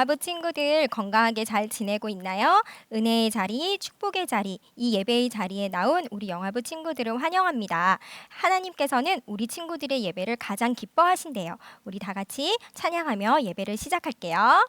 영화부 친구들 건강하게 잘 지내고 있나요? 은혜의 자리, 축복의 자리, 이 예배의 자리에 나온 우리 영화부 친구들을 환영합니다. 하나님께서는 우리 친구들의 예배를 가장 기뻐하신대요. 우리 다 같이 찬양하며 예배를 시작할게요.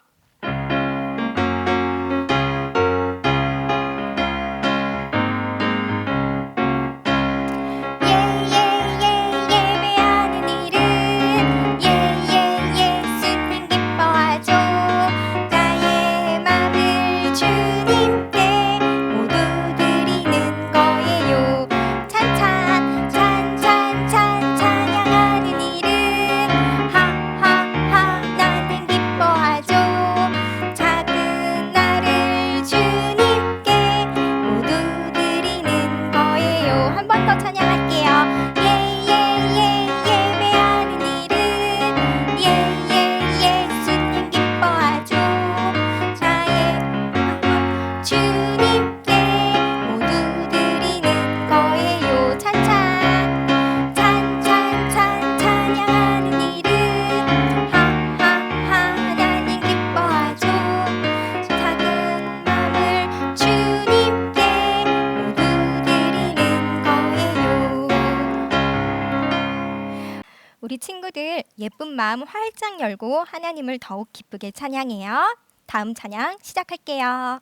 마음 활짝 열고 하나님을 더욱 기쁘게 찬양해요. 다음 찬양 시작할게요.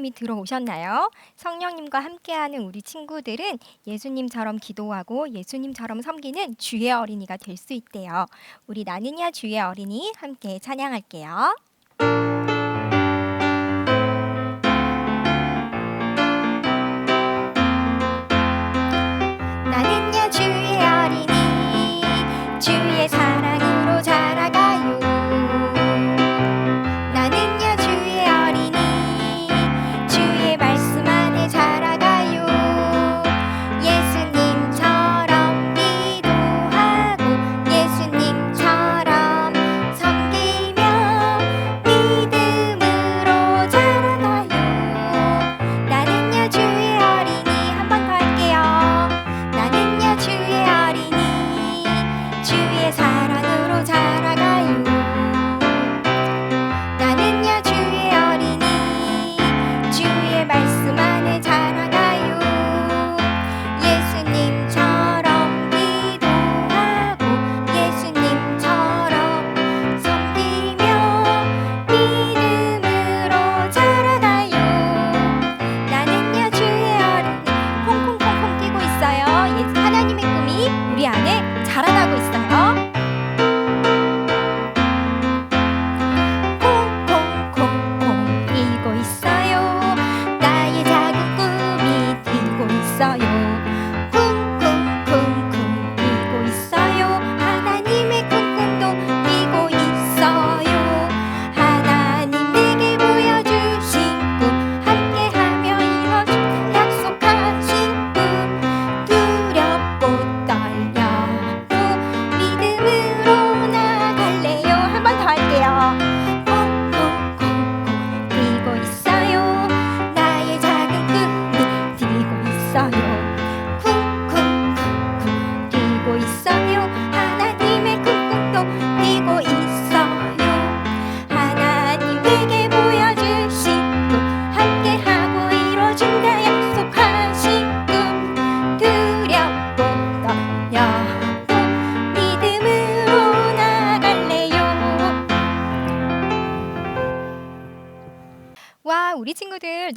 성령님이 들어오셨나요? 성령님과 함께하는 우리 친구들은 예수님처럼 기도하고 예수님처럼 섬기는 주의 어린이가 될 수 있대요. 우리 나는야 주의 어린이 함께 찬양할게요.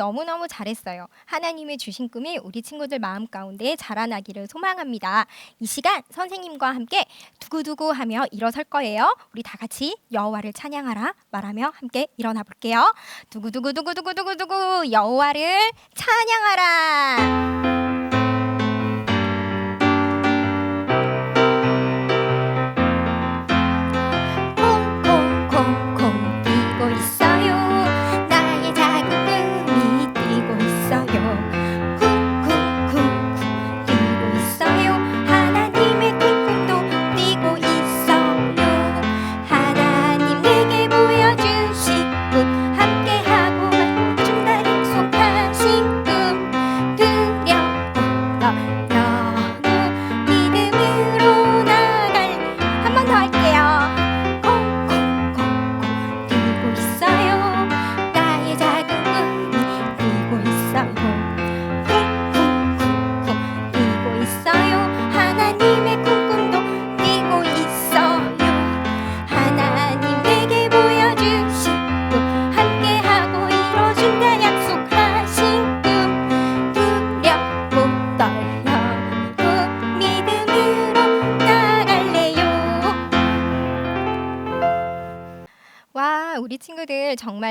너무너무 잘했어요. 하나님의 주신 꿈이 우리 친구들 마음 가운데 자라나기를 소망합니다. 이 시간 선생님과 함께 두구두구 하며 일어설 거예요. 우리 다 같이 여호와를 찬양하라 말하며 함께 일어나 볼게요. 두구두구두구두구두구두구 여호와를 찬양하라.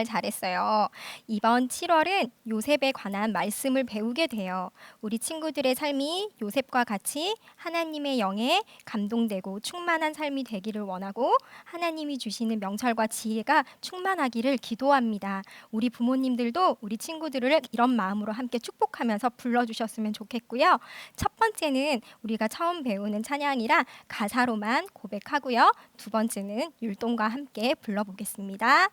정말 잘했어요. 이번 7월은 요셉에 관한 말씀을 배우게 돼요. 우리 친구들의 삶이 요셉과 같이 하나님의 영에 감동되고 충만한 삶이 되기를 원하고 하나님이 주시는 명철과 지혜가 충만하기를 기도합니다. 우리 부모님들도 우리 친구들을 이런 마음으로 함께 축복하면서 불러주셨으면 좋겠고요. 첫 번째는 우리가 처음 배우는 찬양이라 가사로만 고백하고요. 두 번째는 율동과 함께 불러보겠습니다.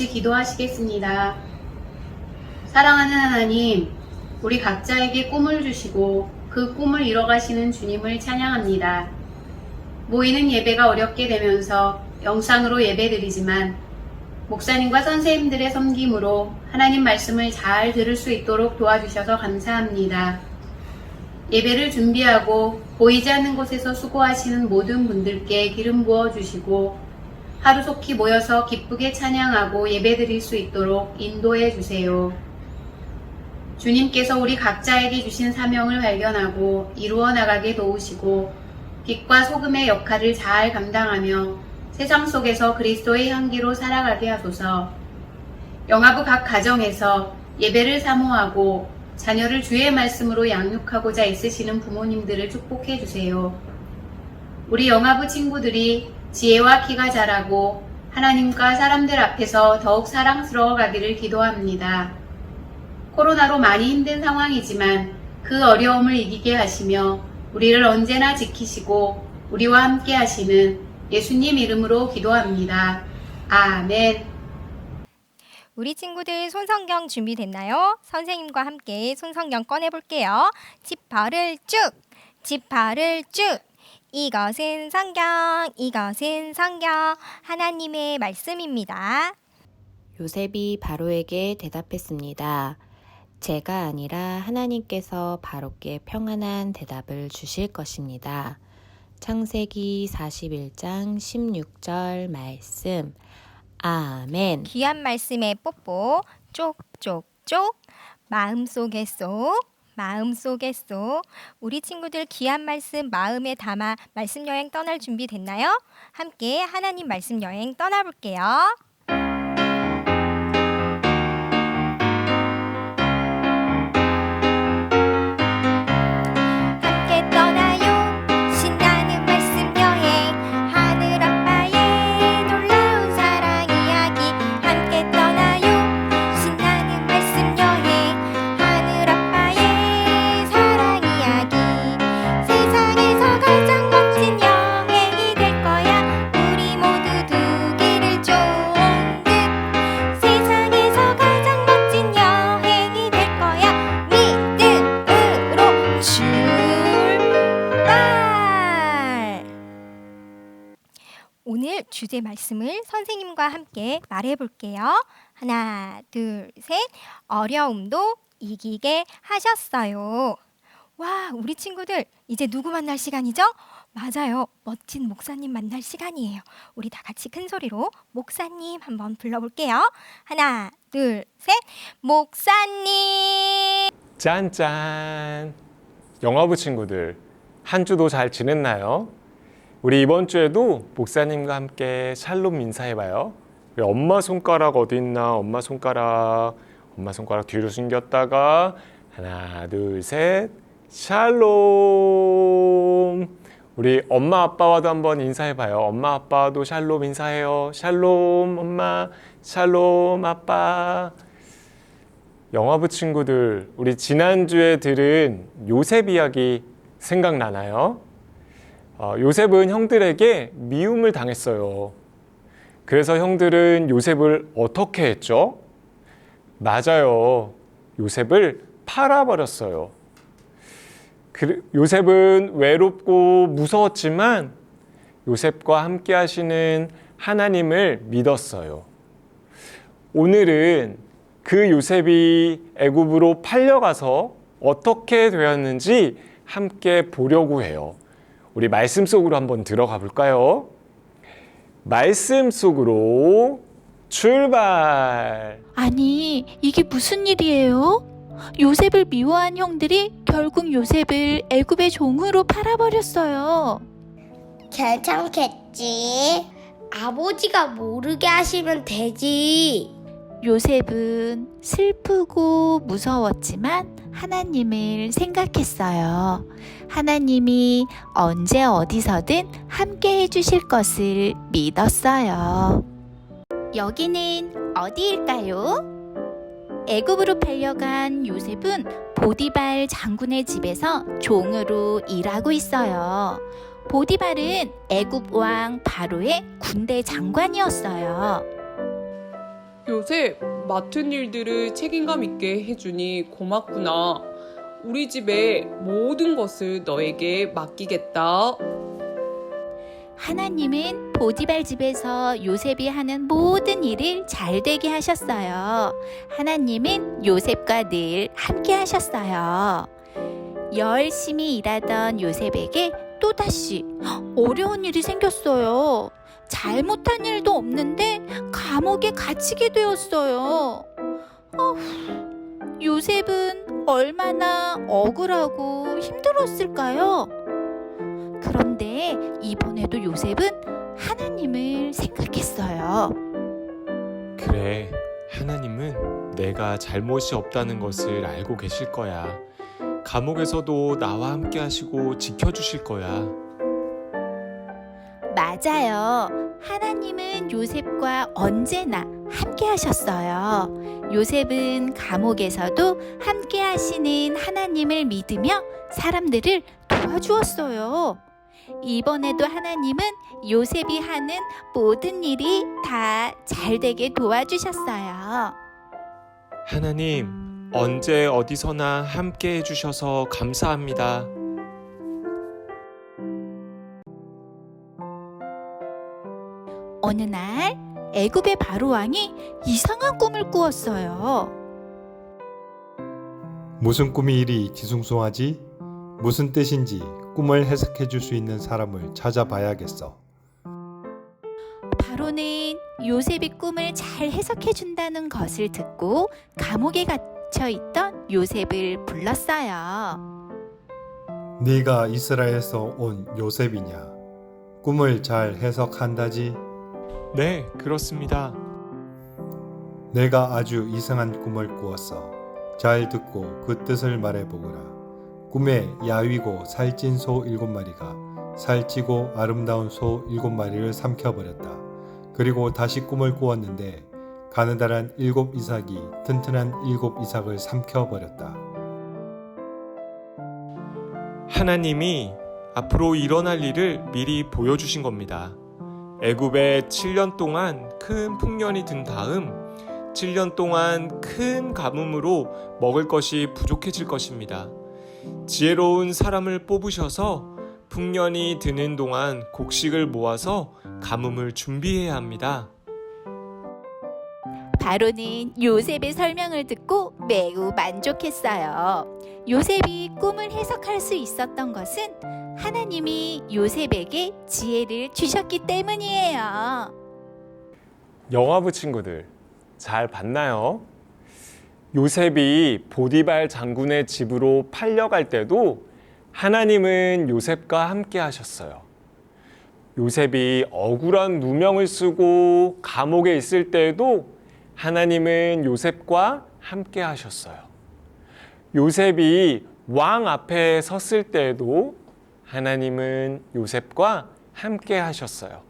같이 기도하시겠습니다. 사랑하는 하나님, 우리 각자에게 꿈을 주시고 그 꿈을 이뤄가시는 주님을 찬양합니다. 모이는 예배가 어렵게 되면서 영상으로 예배드리지만 목사님과 선생님들의 섬김으로 하나님 말씀을 잘 들을 수 있도록 도와주셔서 감사합니다. 예배를 준비하고 보이지 않는 곳에서 수고하시는 모든 분들께 기름 부어 주시고 하루속히 모여서 기쁘게 찬양하고 예배드릴 수 있도록 인도해 주세요. 주님께서 우리 각자에게 주신 사명을 발견하고 이루어 나가게 도우시고 빛과 소금의 역할을 잘 감당하며 세상 속에서 그리스도의 향기로 살아가게 하소서. 영화부 각 가정에서 예배를 사모하고 자녀를 주의 말씀으로 양육하고자 애쓰시는 부모님들을 축복해 주세요. 우리 영화부 친구들이 지혜와 키가 자라고 하나님과 사람들 앞에서 더욱 사랑스러워 가기를 기도합니다. 코로나로 많이 힘든 상황이지만 그 어려움을 이기게 하시며 우리를 언제나 지키시고 우리와 함께 하시는 예수님 이름으로 기도합니다. 아멘. 우리 친구들 손성경 준비됐나요? 선생님과 함께 손성경 꺼내볼게요. 지퍼를 쭉, 지퍼를 쭉. 이것은 성경, 이것은 성경, 하나님의 말씀입니다. 요셉이 바로에게 대답했습니다. 제가 아니라 하나님께서 바로께 평안한 대답을 주실 것입니다. 창세기 41장 16절 말씀. 아멘. 귀한 말씀에 뽀뽀, 쪽쪽쪽, 마음속에 쏙, 마음속에 쏙. 우리 친구들 귀한 말씀 마음에 담아 말씀 여행 떠날 준비 됐나요? 함께 하나님 말씀 여행 떠나볼게요. 오늘 주제 말씀을 선생님과 함께 말해 볼게요. 하나, 둘, 셋. 어려움도 이기게 하셨어요. 와, 우리 친구들 이제 누구 만날 시간이죠? 맞아요. 멋진 목사님 만날 시간이에요. 우리 다 같이 큰 소리로 목사님 한번 불러볼게요. 하나, 둘, 셋. 목사님. 짠짠! 영화부 친구들, 한 주도 잘 지냈나요? 우리 이번 주에도 목사님과 함께 샬롬 인사해봐요. 우리 엄마 손가락 어디 있나? 엄마 손가락, 엄마 손가락 뒤로 숨겼다가 하나, 둘, 셋, 샬롬! 우리 엄마 아빠와도 한번 인사해봐요. 엄마 아빠도 샬롬 인사해요. 샬롬 엄마, 샬롬 아빠. 영화부 친구들, 우리 지난주에 들은 요셉 이야기 생각나나요? 어, 요셉은 형들에게 미움을 당했어요. 그래서 형들은 요셉을 어떻게 했죠? 맞아요. 요셉을 팔아버렸어요. 그, 요셉은 외롭고 무서웠지만 요셉과 함께 하시는 하나님을 믿었어요. 오늘은 그 요셉이 애굽으로 팔려가서 어떻게 되었는지 함께 보려고 해요. 우리 말씀 속으로 한번 들어가 볼까요? 말씀 속으로 출발! 아니, 이게 무슨 일이에요? 요셉을 미워한 형들이 결국 요셉을 애굽의 종으로 팔아버렸어요. 괜찮겠지. 아버지가 모르게 하시면 되지. 요셉은 슬프고 무서웠지만 하나님을 생각했어요. 하나님이 언제 어디서든 함께 해주실 것을 믿었어요. 여기는 어디일까요? 애굽으로 팔려간 요셉은 보디발 장군의 집에서 종으로 일하고 있어요. 보디발은 애굽 왕 바로의 군대 장관이었어요. 요셉, 맡은 일들을 책임감 있게 해주니 고맙구나. 우리 집의 모든 것을 너에게 맡기겠다. 하나님은 보디발 집에서 요셉이 하는 모든 일을 잘 되게 하셨어요. 하나님은 요셉과 늘 함께 하셨어요. 열심히 일하던 요셉에게 또다시 어려운 일이 생겼어요. 잘못한 일도 없는데 감옥에 갇히게 되었어요. 어후, 요셉은 얼마나 억울하고 힘들었을까요? 그런데 이번에도 요셉은 하나님을 생각했어요. 그래, 하나님은 내가 잘못이 없다는 것을 알고 계실 거야. 감옥에서도 나와 함께 하시고 지켜주실 거야. 맞아요. 하나님은 요셉과 언제나 함께 하셨어요. 요셉은 감옥에서도 함께 하시는 하나님을 믿으며 사람들을 도와주었어요. 이번에도 하나님은 요셉이 하는 모든 일이 다 잘 되게 도와주셨어요. 하나님, 언제 어디서나 함께 해주셔서 감사합니다. 어느 날 애굽의 바로 왕이 이상한 꿈을 꾸었어요. 무슨 꿈이 이리 지숭숭하지? 무슨 뜻인지 꿈을 해석해 줄 수 있는 사람을 찾아봐야겠어. 바로는 요셉이 꿈을 잘 해석해 준다는 것을 듣고 감옥에 갇혀 있던 요셉을 불렀어요. 네가 이스라엘에서 온 요셉이냐? 꿈을 잘 해석한다지? 네, 그렇습니다. 내가 아주 이상한 꿈을 꾸었어. 잘 듣고 그 뜻을 말해보거라. 꿈에 야위고 살찐 소 일곱 마리가 살찌고 아름다운 소 일곱 마리를 삼켜버렸다. 그리고 다시 꿈을 꾸었는데 가느다란 일곱 이삭이 튼튼한 일곱 이삭을 삼켜버렸다. 하나님이 앞으로 일어날 일을 미리 보여주신 겁니다. 애굽에 7년 동안 큰 풍년이 든 다음 7년 동안 큰 가뭄으로 먹을 것이 부족해질 것입니다. 지혜로운 사람을 뽑으셔서 풍년이 드는 동안 곡식을 모아서 가뭄을 준비해야 합니다. 바로는 요셉의 설명을 듣고 매우 만족했어요. 요셉이 꿈을 해석할 수 있었던 것은 하나님이 요셉에게 지혜를 주셨기 때문이에요. 영화부 친구들 잘 봤나요? 요셉이 보디발 장군의 집으로 팔려갈 때도 하나님은 요셉과 함께 하셨어요. 요셉이 억울한 누명을 쓰고 감옥에 있을 때에도 하나님은 요셉과 함께 하셨어요. 요셉이 왕 앞에 섰을 때에도 하나님은 요셉과 함께 하셨어요.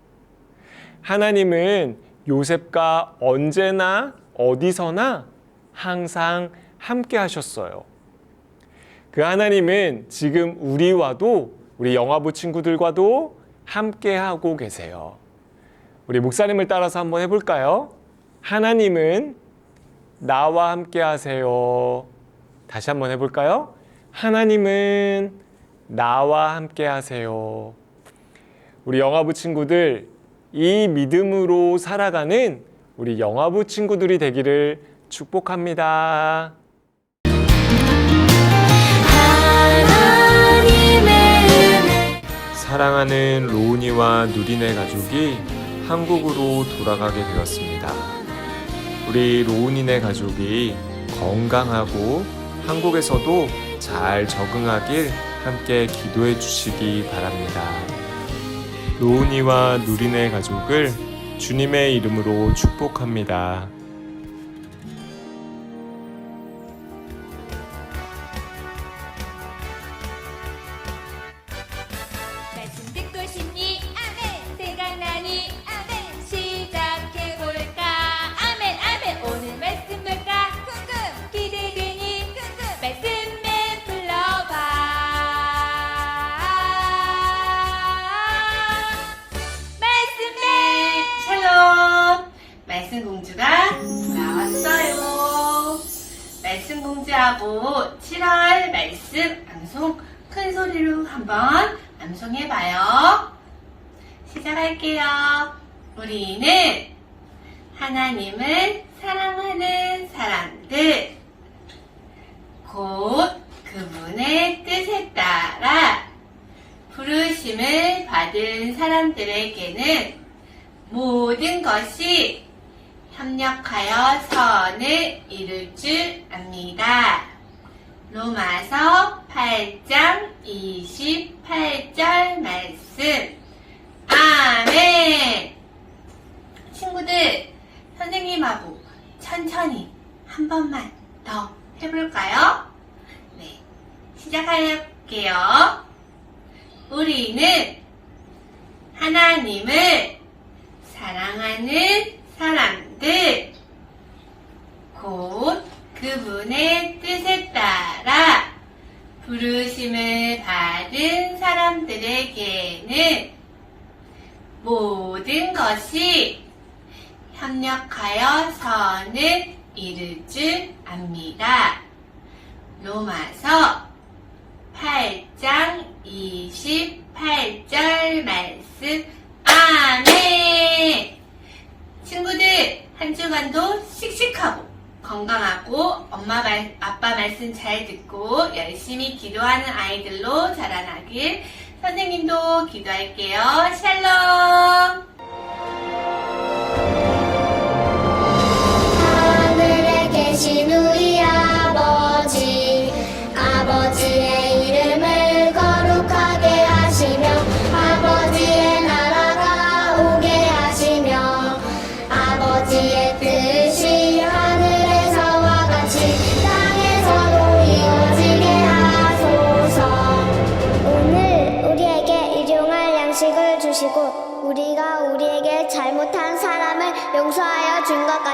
하나님은 요셉과 언제나 어디서나 항상 함께 하셨어요. 그 하나님은 지금 우리와도 우리 영화부 친구들과도 함께 하고 계세요. 우리 목사님을 따라서 한번 해볼까요? 하나님은 나와 함께 하세요. 다시 한번 해볼까요? 하나님은 나와 함께 하세요. 우리 영화부 친구들, 이 믿음으로 살아가는 우리 영화부 친구들이 되기를 축복합니다. 사랑하는 로운이와 누리네 가족이 한국으로 돌아가게 되었습니다. 우리 로운이네 가족이 건강하고 한국에서도 잘 적응하길 함께 기도해 주시기 바랍니다. 로운이와 누리네 가족을 주님의 이름으로 축복합니다. 말씀 공주가 나왔어요. 말씀 공주하고 7월 말씀 암송 큰 소리로 한번 암송해봐요. 시작할게요. 우리는 하나님을 사랑하는 사람들, 곧 그분의 뜻에 따라 부르심을 받은 사람들에게는 모든 것이 협력하여 선을 이룰 줄 압니다. 로마서 8장 28절 말씀. 아멘! 친구들, 선생님하고 천 천천히 한 번만 더 해볼까요? 네, 시작할게요. 우리는 하나님을 사랑하는 사람 들, 곧 그분의 뜻에 따라 부르심을 받은 사람들에게는 모든 것이 협력하여 선을 이룰 줄 압니다. 로마서 8장 28절 말씀 아멘 친구들 한 주간도 씩씩하고 건강하고 엄마 말, 아빠 말씀 잘 듣고 열심히 기도하는 아이들로 자라나길 선생님도 기도할게요. 샬롬! 하늘에 계신 우리